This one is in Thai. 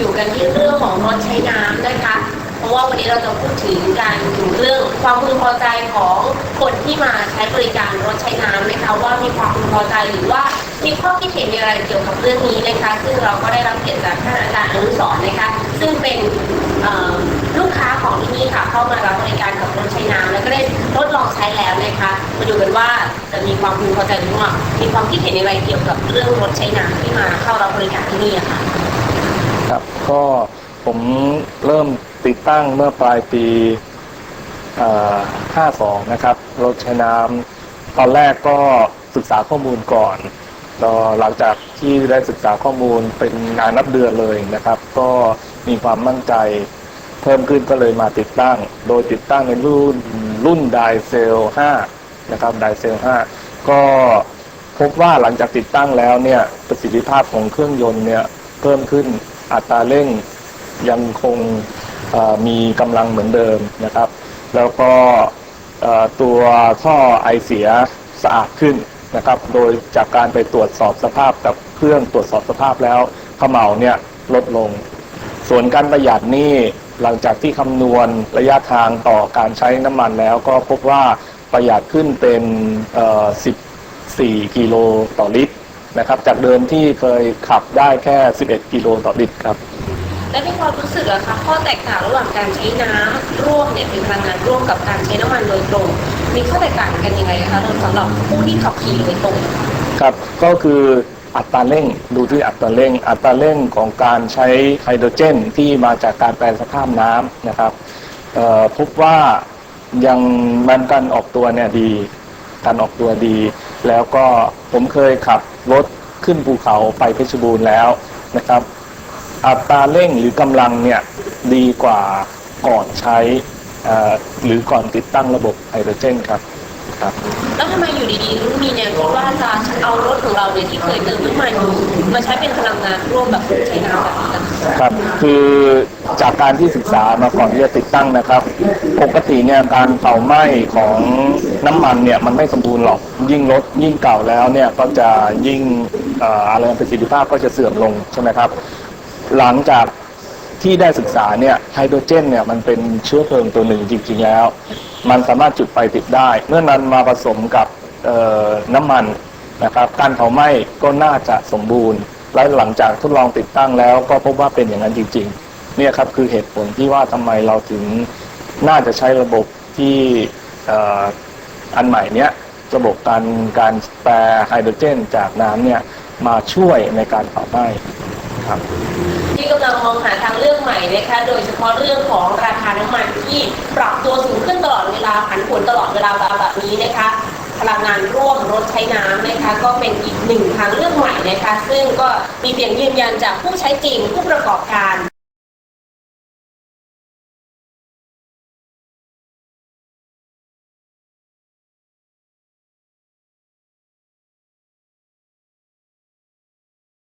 อยู่กันที่เรื่องของรถใช้น้ำนะคะ เพราะว่าวันนี้เราจะพูดถึงการถึงเรื่องความพึงพอใจของคนที่มาใช้บริการรถใช้น้ำนะคะว่ามีความพึงพอใจหรือว่ามีข้อคิดเห็นอย่างไรเกี่ยวกับเรื่องนี้นะคะ ซึ่งเราก็ได้รับเกียรติจากท่านอาจารย์อนุสรนะคะ ซึ่งเป็นลูกค้าของที่นี่ค่ะ เข้ามารับบริการกับรถใช้น้ำแล้วก็ได้ทดลองใช้แล้วนะคะมาดูกันว่าจะมีความพึงพอใจหรือว่ามีความคิดเห็นอย่างไรเกี่ยวกับเรื่องรถใช้น้ำที่มาเข้ารับบริการที่นี่ค่ะ ครับ ก็ผมเริ่มติดตั้งเมื่อปลายปีเอ่อ52 นะครับ รถใช้น้ำตอนแรกก็ศึกษาข้อมูลก่อนหลังจากที่ได้ศึกษาข้อมูลเป็นงานนับเดือนเลยนะครับ ก็มีความมั่นใจเพิ่มขึ้นก็เลยมาติดตั้ง โดยติดตั้งในรุ่นรุ่นไดเซล5นะครับไดเซล5ก็พบว่าหลังจากติดตั้งแล้วเนี่ยประสิทธิภาพของเครื่องยนต์เนี่ยเพิ่มขึ้น อัตราเร่งยังคงมีกำลังเหมือนเดิมนะครับ แล้วก็ตัวท่อไอเสียสะอาดขึ้นนะครับ โดยจากการไปตรวจสอบสภาพกับเครื่องตรวจสอบสภาพแล้วขม่าเนี่ยลดลง ส่วนการประหยัดนี่หลังจากที่คำนวณระยะทางต่อการใช้น้ำมันแล้ว ก็พบว่าประหยัดขึ้นเป็น 14 กิโลต่อลิตร นะครับ จากเดิมที่เคยขับได้แค่ 11 กิโลต่อลิตรครับ และในความรู้สึกอะคะข้อแตกต่างระหว่างการใช้น้ำร่วมเนี่ยเป็นพลังงานร่วมกับการใช้น้ำมันโดยตรง มีข้อแตกต่างกันยังไงคะสำหรับผู้ที่ขับขี่โดยตรง ครับก็คืออัตราเร่งดูที่อัตราเร่ง อัตราเร่งของการใช้ไฮโดรเจนที่มาจากการแปลสภาพน้ำนะครับเอ่อพบว่ายังมันการออกตัวเนี่ยดี การออกตัวดี แล้วก็ผมเคยขับรถขึ้นภูเขาไปเพชรบูรณ์แล้วนะครับ อัตราเร่งหรือกำลังเนี่ยดีกว่าก่อนใช้หรือก่อนติดตั้งระบบไฮโดรเจนครับครับ แล้วทำไมอยู่ดีๆถึงมีแนวคิดว่าจะเอารถของเราเนี่ยที่เคยเติมน้ำมันอยู่มาใช้เป็นพลังงานร่วมแบบใช้น้ำแบบนี้กัน ครับคือจากการที่ศึกษามาก่อนที่จะติดตั้งนะครับ ปกติเนี่ยการเผาไหม้ของน้ำมันเนี่ยมันไม่สมบูรณ์หรอกยิ่งรถยิ่งเก่าแล้วเนี่ยก็จะยิ่งเอ่ออะไรประสิทธิภาพก็จะเสื่อมลงใช่ไหมครับ หลังจากที่ได้ศึกษาเนี่ยไฮโดรเจนเนี่ยมันเป็นเชื้อเพลิงตัวหนึ่งจริง ๆ แล้ว มันสามารถจุดไฟติดได้ เมื่อนำมาผสมกับน้ำมันนะครับ การเผาไหม้ก็น่าจะสมบูรณ์ และหลังจากทดลองติดตั้งแล้วก็พบว่าเป็นอย่างนั้นจริง ๆ เนี่ยครับคือเหตุผลที่ว่าทำไมเราถึงน่าจะใช้ระบบที่เอ่ออันใหม่เนี้ยระบบการการแปรไฮโดรเจน จากน้ำเนี่ยมาช่วยในการเผาไหม้ครับที่กำลังมองหาทางเลือกใหม่นะคะโดยเฉพาะเรื่องของราคาน้ำมันที่ปรับตัวสูงขึ้นตลอดเวลาผันผวนตลอดเวลาแบบนี้นะคะ พลังงานร่วมรถใช้น้ำนะคะ ก็เป็นอีกหนึ่งทางเลือกใหม่นะคะ ซึ่งก็มีเสียงยืนยันจากผู้ใช้จริงผู้ประกอบการ